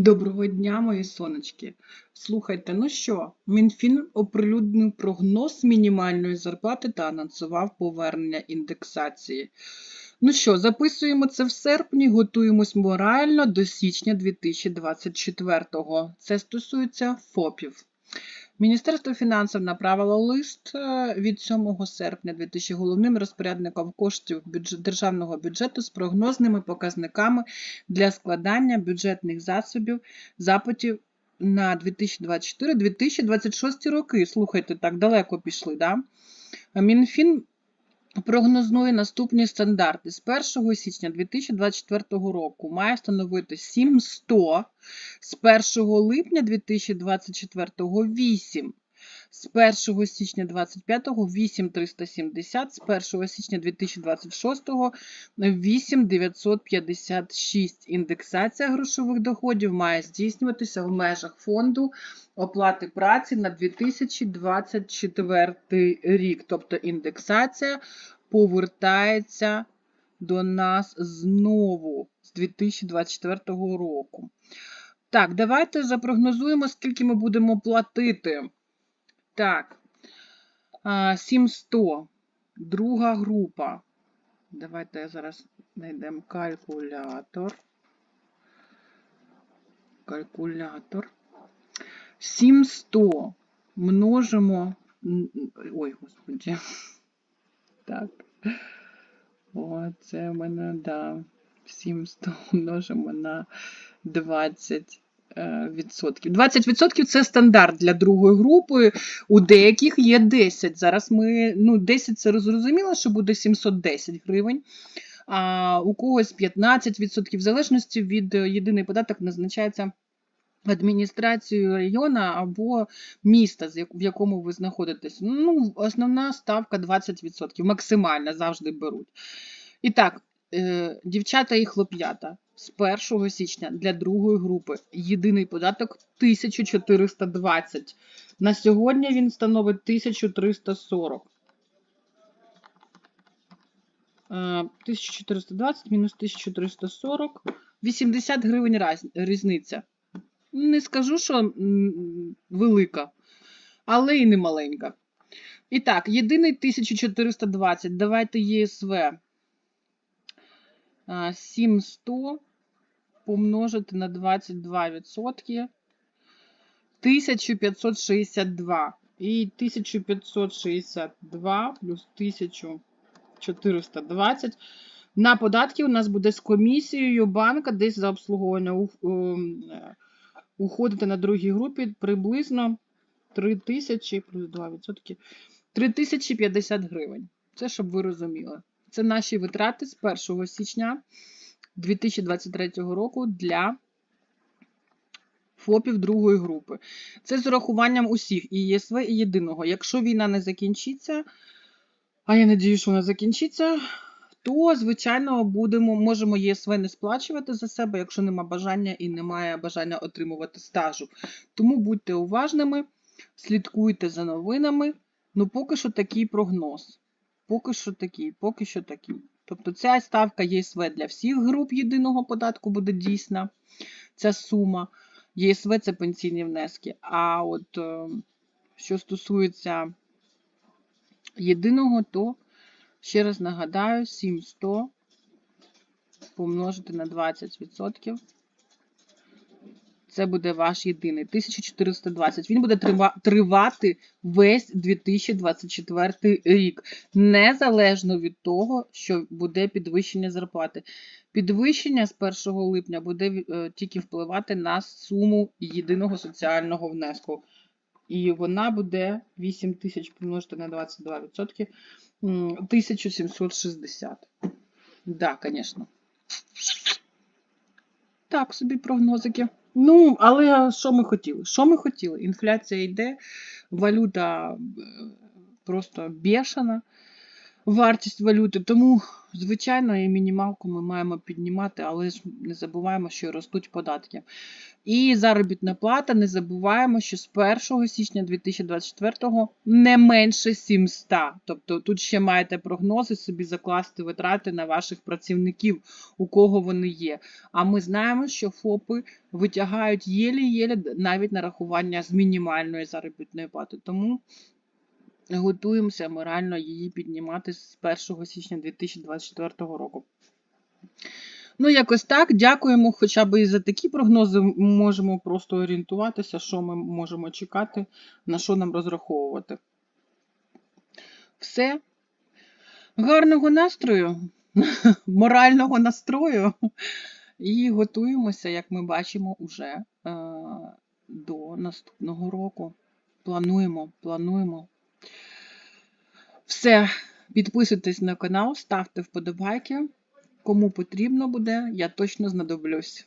Доброго дня, мої сонечки. Слухайте, ну що, Мінфін оприлюднив прогноз мінімальної зарплати та анонсував повернення індексації. Ну що, записуємо це в серпні, готуємось морально до січня 2024-го. Це стосується ФОПів. Міністерство фінансів направило лист е, від 7 серпня 2000 головним розпорядником коштів державного бюджету з прогнозними показниками для складання бюджетних засобів запитів на 2024-2026 роки. Слухайте, так далеко пішли, да? Мінфін прогнозує наступні стандарти. З 1 січня 2024 року має становити 700, з 1 липня 2024 8. З 1 січня 25 8370, з 1 січня 2026 8956. Індексація грошових доходів має здійснюватися в межах фонду оплати праці на 2024 рік. Тобто індексація повертається до нас знову з 2024 року. Так, давайте запрогнозуємо, скільки ми будемо платити. Так, 700. Друга група. Давайте зараз знайдемо калькулятор. Калькулятор. 700 множимо. Ой, господи. Так. О, це в мене, да. 700 множимо на 20 відсотків. 20% це стандарт для другої групи, у деяких є 10. Зараз ми, ну, 10 це зрозуміло, що буде 710 гривень, а у когось 15%, в залежності від е, єдиний податок назначається адміністрацією району або міста, в якому ви знаходитесь. Ну, Основна ставка 20%, максимальна завжди беруть. І так, е, дівчата і хлоп'ята з 1 січня для другої групи єдиний податок 1420. На сьогодні він становить 1340. 1420 е, мінус 1340, 80 гривень різниця. Не скажу, що велика, але і не маленька. І так, єдиний 1420. Давайте єСВ 700 помножити на 22%. 1562. І 1562 плюс 1420. На податки у нас буде з комісією банка десь за обслуговування уходити на другій групі приблизно 3000 плюс 2%. 3050 гривень. Це щоб ви розуміли. Це наші витрати з 1 січня 2023 року для ФОПів другої групи. Це з урахуванням усіх і ЄСВ, і єдиного. Якщо війна не закінчиться, а я надію, що вона закінчиться, то, звичайно, будемо, можемо ЄСВ не сплачувати за себе, якщо нема бажання і немає бажання отримувати стажу. Тому будьте уважними, слідкуйте за новинами. Ну, поки що такий прогноз. Поки що такий, поки що такий. Тобто ця ставка ЄСВ для всіх груп єдиного податку буде дійсна, ця сума. ЄСВ це пенсійні внески. А от е, що стосується єдиного, то, ще раз нагадаю, 700 помножити на 20%. Це буде ваш єдиний 1420. Він буде тривати весь 2024 рік, незалежно від того, що буде підвищення зарплати. Підвищення з 1 липня буде е, тільки впливати на суму єдиного соціального внеску. І вона буде 8 тисяч помножити на 22%, 1760. Так, да, звісно. Так, собі прогнозики. Ну, але що ми хотіли? Що ми хотіли? Інфляція йде, валюта е, просто бешена. Вартість валюти. Тому, звичайно, і мінімалку ми маємо піднімати, але ж не забуваємо, що ростуть податки. І заробітна плата, не забуваємо, що з 1 січня 2024 не менше 700. Тобто тут ще маєте прогнози собі закласти витрати на ваших працівників, у кого вони є. А ми знаємо, що ФОПи витягають єлі-єлі навіть нарахування з мінімальної заробітної плати. Тому готуємося морально її піднімати з 1 січня 2024 року. Ну, якось так. Дякуємо. Хоча б і за такі прогнози можемо просто орієнтуватися, що ми можемо чекати, на що нам розраховувати. Все. Гарного настрою, морального настрою. І готуємося, як ми бачимо, уже е, до наступного року. Плануємо, плануємо. Все. Підписуйтесь на канал, ставте вподобайки. Кому потрібно буде, я точно знадоблюсь.